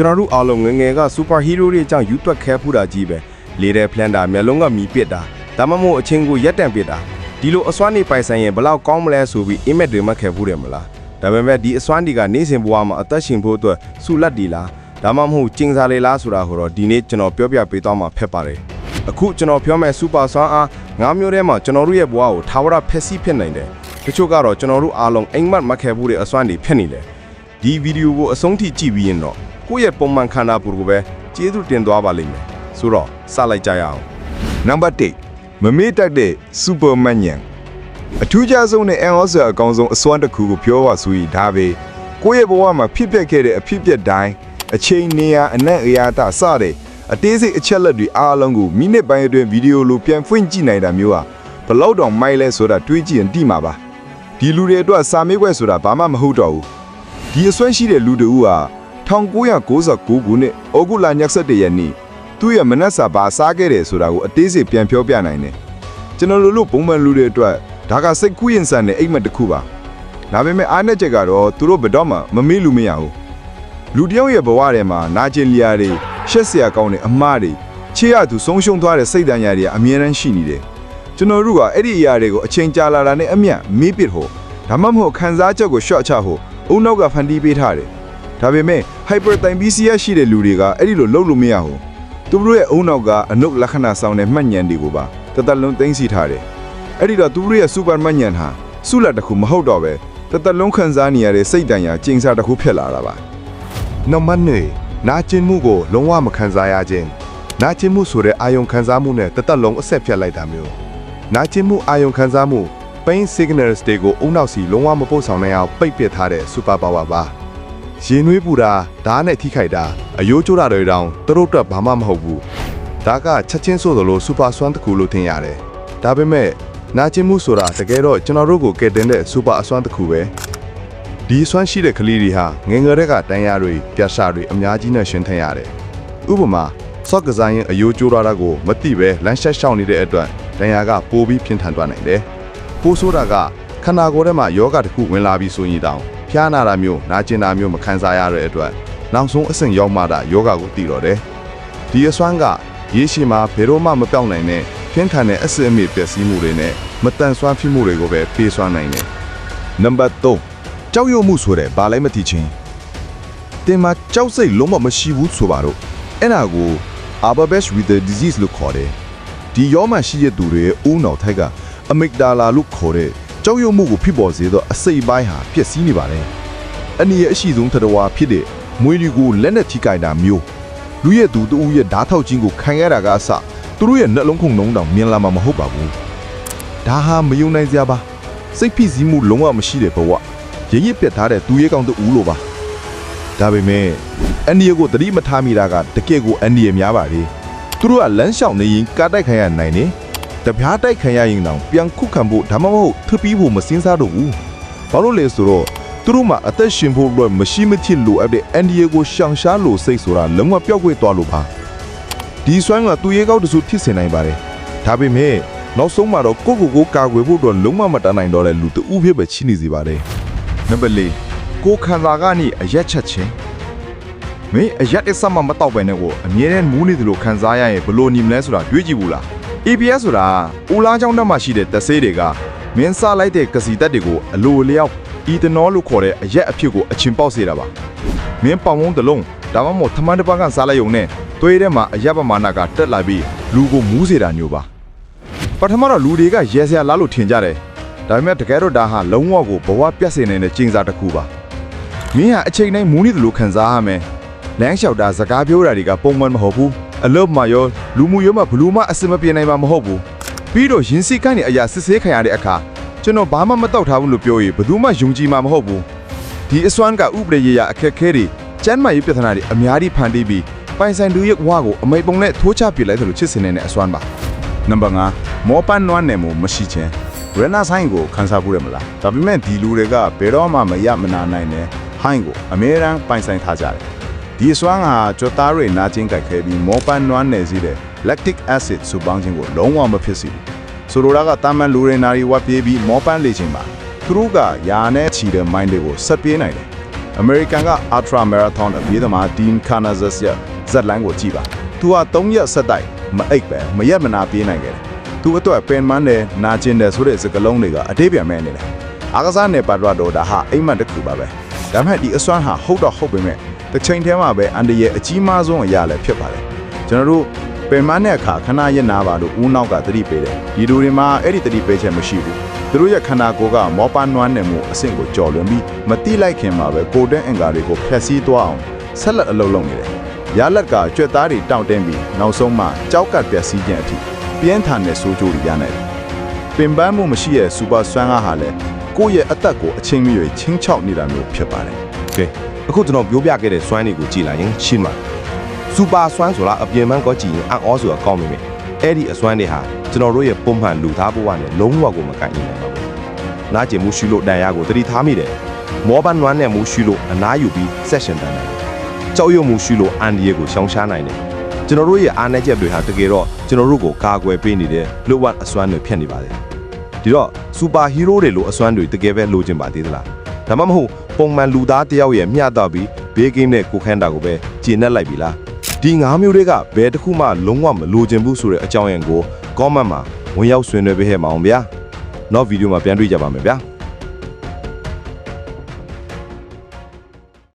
ကျွန်တော်တို့အားလုံးငယ်ငယ်ကစူပါဟီးရိုးတွေအကြောင်းယူသွက်ခဲဖူးတာကြီးပဲလေတဲ့ဖလန်တာမျက်လုံးကမီပစ်တာဒါမှမဟုတ်အချင်းကိုရက်တန့်ပစ်တာဒီလိုအစွမ်းနေပိုင်ဆိုင်ရင်ဘလောက်ကောင်းမလဲဆိုပြီးအိမ်မက်တွေမှတ်ခဲ့ဖူးတယ်မလားဒါပေမဲ့ဒီအစွမ်းဒီကနေစဉ်ဘဝမှာအသက်ရှင်ဖို့အတွက်စူလက်ဒီလားဒါမှမဟုတ်ကျင်းစားလေလားဆိုတာကိုတော့ဒီနေ့ကျွန်တော်ပြောပြပေးသွားမှာဖက်ပါတယ်အခုကျွန်တော်ပြောမဲ့စူပါစွမ်းအားငါးမျိုးထဲမှာကျွန်တော်တို့ရဲ့ဘဝကိုထာဝရဖက်ဆီးဖြစ်နိုင်တယ်တချို့ကတော့ကျွန်တော်တို့အားလုံးအိမ်မက်မှတ်ခဲ့ဖူးတဲ့အစွမ်းတွေဖြစ်နေတယ်ဒီဗီဒီယိုကိုအဆုံးထိကြည့်ပြီးရင်တော့ ကိုယ့်ရဲ့ပုံမှန်ခန္ဓာပူကိုပဲကျေးဇူးတင်သွားပါလိမ့်မယ်ဆိုတော့စလိုက်ကြရအောင်နံပါတ်1မမေ့တတ်တဲ့စူပါမန်ညံအထူးခြားဆုံးနဲ့အန်အော့ဆာအကောင်းဆုံးအစွမ်းတစ်ခုကိုပြောပါဆိုရင်ဒါပဲကိုယ့်ရဲ့ဘဝမှာဖြစ်ပျက်ခဲ့တဲ့အဖြစ်ပျက်တိုင်းအချိန်နေရာအနက်အရာတစတဲ့အသေးစိတ်အချက်လက်တွေအားလုံးကိုမိနစ်ပိုင်းအတွင်းဗီဒီယိုလိုပြန်ဖွင့်ကြည့်နိုင်တာမျိုးဟာဘလောက်တောင်မိုက်လဲဆိုတာတွေးကြည့်ရင်သိမှာပါဒီလူတွေအတွက်စာမေးခွက်ဆိုတာဘာမှမဟုတ်တော့ဘူးဒီအစွမ်းရှိတဲ့လူတဦးဟာ 1999ခုနှစ်ဩဂုတ်လ27ရက်နေ့သူ့ရဲ့မနက်စာဘာစားခဲ့တယ်ဆိုတာကိုအသေးစိတ်ပြန်ပြောပြနိုင်တယ်။ကျွန်တော်တို့လိုပုံမှန်လူတွေအတွက်ဒါကစိတ်ကူးရင်ဆန်တဲ့အိမ်မက်တစ်ခုပါ။ဒါပေမဲ့အားနဲ့ချက်ကတော့သူတို့ဘယ်တော့မှမမေ့လို့မရဘူး။လူတစ်ယောက်ရဲ့ဘဝထဲမှာနာကျင်လျာတွေရှက်စရာကောင်းတဲ့အမှားတွေချေရသူဆုံးရှုံးသွားတဲ့စိတ်ဓာတ်ညာတွေကအမြဲတမ်းရှိနေတယ်။ကျွန်တော်တို့ကအဲ့ဒီအရာတွေကိုအချိန်ကြာလာတာနဲ့အမျှမေးပစ်ဟောဒါမှမဟုတ်ခံစားချက်ကို short ချဟောအုံနောက်ကဖန်တီးပေးထားတယ်။ ဒါပေမဲ့ hyperthymesia ရှိတဲ့လူတွေကအဲ့ဒီလိုလုပ်လို့မရဘူး။သူတို့ရဲ့အုံနောက်ကအနုလက္ခဏာဆောင်တဲ့မှတ်ဉဏ်တွေကိုပါတသက်လုံးသိမ်းဆီထားတယ်။အဲ့ဒီတော့သူတို့ရဲ့ super မှတ်ဉဏ်ဟာဆုလက်တစ်ခုမဟုတ်တော့ပဲတသက်လုံးခံစားနေရတဲ့စိတ်တန်ရာကျင်းစားတစ်ခုဖြစ်လာတာပါနံပါတ်2နာကျင်မှုကိုလုံးဝမခံစားရခြင်းနာကျင်မှုဆိုတဲ့အာယုံခံစားမှုနဲ့တသက်လုံးအဆက်ဖြတ်လိုက်တာမျိုးနာကျင်မှုအာယုံခံစားမှု pain signals တွေကိုအုံနောက်စီလုံးဝမပို့ဆောင်နိုင်အောင်ပိတ်ပစ်ထားတဲ့ super power ပါ ရင်နွေးပူတာဓာတ်နဲ့ထိခိုက်တာအယိုးကျိုးတာတွေတောင်သူတို့အတွက်ဘာမှမဟုတ်ဘူးဒါကချက်ချင်းဆိုသလို super စွမ်းတစ်ခုလို့ထင်ရတယ်ဒါပေမဲ့နာကျင်မှုဆိုတာတကယ်တော့ကျွန်တော်တို့ကိုကယ်တင်တဲ့ super အစွမ်းတစ်ခုပဲဒီအစွမ်းရှိတဲ့ကလေးတွေဟာငယ်ငယ်တက်ကတန်းရတွေပြတ်ရှာတွေအများကြီးနဲ့ရှင်ထင်ရတယ်။ဥပမာဆော့ကစားရင်အယိုးကျိုးရတာကိုမသိပဲလမ်းရှက်ရှောင်နေတဲ့အတွက်တန်းရကပိုပြီးပြင်းထန်သွားနိုင်တယ်။ပိုးဆိုးတာကခန္ဓာကိုယ်ထဲမှာယောဂတစ်ခုဝင်လာပြီးဆိုရင်တောင် ဖျားနာတာမျိုးနာကျင်တာမျိုးမခံစားရတဲ့အတွက်နောက်ဆုံးအဆင့်ရောက်မှတာယောဂကိုတည်တော့တယ်။ဒီအစွမ်းကရေရှည်မှာဘယ်တော့မှမပြောင်းနိုင်တဲ့ပြင်းထန်တဲ့အဆင့်အမြင့်ပျက်စီးမှုတွေနဲ့မတန်ဆွမ်းဖြစ်မှုတွေကိုပဲပေးစွမ်းနိုင်တယ်။နံပါတ်3ကြောက်ရွံ့မှုဆိုတဲ့ဘာလဲမသိချင်းတင်မှာကြောက်စိတ်လုံးဝမရှိဘူးဆိုပါတော့အဲ့ဒါကို Ababesh with the disease လို့ခေါ်တယ်ဒီရောမရှိတဲ့သူတွေရဲ့ဦးနှောက်ထိုက်က amygdala လို့ခေါ်တဲ့ ကြောက်ရွံ့မှုကိုဖြစ်ပေါ်စေသောအစိတ်ပိုင်းဟာပျက်စီးနေပါတယ်အနည်းရဲ့အရှိဆုံးသတ္တဝါဖြစ်တဲ့မွေးတွေကိုလက်နဲ့ထိကြိုက်တာမျိုးလူရဲ့သူတူရဲ့ဓာတ်ထောက်ခြင်းကိုခံရတာကအစသူတို့ရဲ့နှလုံးခုန်လုံးတောင်မြင်လာမှာမဟုတ်ပါဘူးဒါဟာမယုံနိုင်စရာပါစိတ်ဖိစီးမှုလုံးဝမရှိတဲ့ဘဝရရစ်ပြတ်ထားတဲ့သူရဲကောင်းတူဦးလို့ပါဒါပေမဲ့အန်ဒီယကိုသတိမထားမိတာကတကယ့်ကိုအန်ဒီယများပါလေသူတို့ကလမ်းလျှောက်နေရင်ကားတိုက်ခံရနိုင်တယ် တပြားတိုက်ခံရရင်တောင်ပြန်ခုခံဖို့ဒါမှမဟုတ်ထပ်ပြီးဖို့မစင်းစားတော့ဘူးဘာလို့လဲဆိုတော့သူတို့မှာအသက်ရှင်ဖို့အတွက်မရှိမဖြစ်လိုအပ်တဲ့အန်ဒီယကိုရှောင်ရှားလို့စိတ်ဆိုတာလုံးဝပျောက်ကွယ်သွားလို့ပါဒီဆွမ်းကသူရဲကောင်းတစုဖြစ်စေနိုင်ပါတယ်ဒါပေမဲ့နောက်ဆုံးမှာတော့ကိုယ့်ကိုယ်ကိုကာကွယ်ဖို့အတွက်လုံးဝမတတ်နိုင်တော့တဲ့လူတူဦးဖြစ်ပဲချိနေစီပါတယ်နံပါတ်၄ကိုခန္ဓာကနေအရက်ချက်ချင်းမင်းအရက်တစ်စက်မှမတော့ပဲနဲ့ကိုအမြဲတမ်းမူးနေသလိုခံစားရရင်ဘလို့နေမလဲဆိုတာတွေးကြည့်ဘူးလား ABS ဆိုတာဦးလားချောင်းတက်မှာရှိတဲ့တဆေးတွေကမင်းစလိုက်တဲ့ကစီတက်တွေကိုအလိုအလျောက်အီသနောလို့ခေါ်တဲ့အရက်အဖြစ်ကိုအချင်းပေါက်စေတာပါမင်းပေါင်ဝုန်းတစ်လုံးဒါမှမဟုတ်ထမန်းတစ်ပတ်ကစားလိုက်ုံနဲ့သွေးထဲမှာအရက်ပမာဏကတက်လာပြီးလူကိုမူးစေတာမျိုးပါပထမတော့လူတွေကရဲစရာလားလို့ထင်ကြတယ်ဒါပေမဲ့တကယ်တော့ဒါဟာလုံးဝကိုဘဝပြတ်စေနိုင်တဲ့ကျင်းစားတစ်ခုပါမင်းဟာအချိန်တိုင်းမူးနေသလိုခံစားရမယ်လမ်းလျှောက်တာစကားပြောတာတွေကပုံမှန်မဟုတ်ဘူး အလုပ်မှာရောလူမှုရေးမှာဘလို့မှအစင်မပြေနိုင်မှာမဟုတ်ဘူးပြီးတော့ရင်စီကိုင်းနေအရာစစ်ဆေးခံရတဲ့အခါကျွန်တော်ဘာမှမတောက်ထားဘူးလို့ပြောရင်ဘယ်သူမှယုံကြည်မှာမဟုတ်ဘူးဒီအစွမ်းကဥပဒေရေးရအခက်ခဲတွေကျန်းမာရေးပြဿနာတွေအများကြီးဖန်တီးပြီးပိုင်ဆိုင်လူရဲ့ဝါကိုအမိတ်ပုံနဲ့ထိုးချပစ်လိုက်သလိုချစ်စင်နေတဲ့အစွမ်းပါနံပါတ်5မောပန်းနွမ်းနယ်မှုမရှိခြင်းရနာဆိုင်ကိုခန်းစားဘူးရမလားဒါပေမဲ့ဒီလူတွေကဘယ်တော့မှမရမနာနိုင်တဲ့ဟိုင်းကိုအမြဲတမ်းပိုင်ဆိုင်ထားကြတယ် ဒီအစွမ်းဟာကြွတ်သားတွေနာကျင်ကြိုက်ခဲပြီးမောပန်းနွမ်းနယ်စီတဲ့ lactic acid စုပေါင်းခြင်းကိုလုံးဝမဖြစ်စေဘူးဆိုလိုတာကတာမန်လူတွေနာရီဝတ်ပြေးပြီးမောပန်းလေခြင်းပါသူတို့ကယာနဲ့ချီတဲ့ mind တွေကိုဆက်ပြေးနိုင်တယ်အမေရိကန်က Ultra Marathon အပြေးသမား Dean Karnazes ရဲ့ဇက်လိုင်းကိုကြည့်ပါ။ तू က3ရက်ဆက်တိုက်မအိပ်ပဲမရက်မနာပြေးနိုင်ခဲ့တယ်။ तू အတွက်ပင်မန်းတယ်နာကျင်တယ်ဆိုတဲ့စကားလုံးတွေကအတိတ်ပြန်မဲ့နေတယ်။အားကစားနယ်ပတ်တော့ဒါဟာအိမ်မက်တစ်ခုပါပဲ။ဒါပေမဲ့ဒီအစွမ်းဟာဟုတ်တော့ဟုတ်ပေမဲ့ တစ်ချိန်တည်းမှာပဲအန်တရဲ့အကြီးမားဆုံးအရာလည်းဖြစ်ပါတယ်။ကျွန်တော်တို့ပင်မန်းတဲ့အခါခဏရက်နာပါလို့ဦးနောက်ကသတိပေးတယ်။ဒီလူတွေမှာအဲ့ဒီသတိပေးချက်မရှိဘူး။သူတို့ရဲ့ခန္ဓာကိုယ်ကမောပန်းနွမ်းနေမှုအဆင့်ကိုကျော်လွန်ပြီးမတိလိုက်ခင်မှာပဲကိုယ်တဲ့အင်္ဂါတွေကိုဖျက်ဆီးသွားအောင်ဆက်လက်အလုပ်လုပ်နေတယ်။ရလက်ကကြွက်သားတွေတောင့်တင်းပြီးနောက်ဆုံးမှကြောက်ကတ်ပျက်စီးခြင်းအထိပြင်းထန်တဲ့ဆိုးကျိုးတွေရနိုင်တယ်။ပင်ပန်းမှုမရှိတဲ့စူပါဆွမ်းအားဟာလည်းကိုယ့်ရဲ့အသက်ကိုအချိန်မရွေးချင်းချောက်နေတာမျိုးဖြစ်ပါတယ်ကဲ အခုကျွန်တော်ပြောပြခဲ့တဲ့စွမ်းတွေကိုကြည့်လိုက်ရင်ရှင်းပါစူပါစွမ်းဆိုတာအပြင်ပန်းကောကြည့်ရင်အံ့ဩဆိုတာကောင်းမိမယ်အဲ့ဒီအစွမ်းတွေဟာကျွန်တော်တို့ရဲ့ပုံမှန်လူသားဘဝနဲ့လုံးဝကိုမကန့်နိုင်ပါဘူးနားကျင်မှုရှိလို့တန်ရကိုသတိထားမိတယ်မောပန်းနွမ်းနဲ့မှုရှိလို့အနားယူပြီး session တန်တယ်ကြောက်ရွံ့မှုရှိလို့အန်ဒီရဲ့ကိုရှောင်ရှားနိုင်တယ်ကျွန်တော်တို့ရဲ့အားနည်းချက်တွေဟာတကယ်တော့ကျွန်တော်တို့ကိုကာကွယ်ပေးနေတဲ့လူဝတ်အစွမ်းတွေဖြစ်နေပါတယ်ဒီတော့စူပါဟီးရိုးတွေလိုအစွမ်းတွေတကယ်ပဲလိုချင်ပါသေးသလားဒါမှမဟုတ် ပုံမှန်လူသားတစ်ယောက်ရဲ့မျှတပြီးဘေးကင်းတဲ့ကိုယ်ခန္ဓာကိုပဲကျင့်내လိုက်ပြီလားဒီငါးမျိုးတွေကဘယ်တစ်ခုမှလုံးဝမလိုချင်ဘူးဆိုတဲ့အကြောင်းအရာကို comment မှာဝင်ရောက်ဆွေးနွေးပေးခဲ့မအောင်ဗျာနောက်ဗီဒီယိုမှာပြန်တွေ့ကြပါမယ်ဗျာ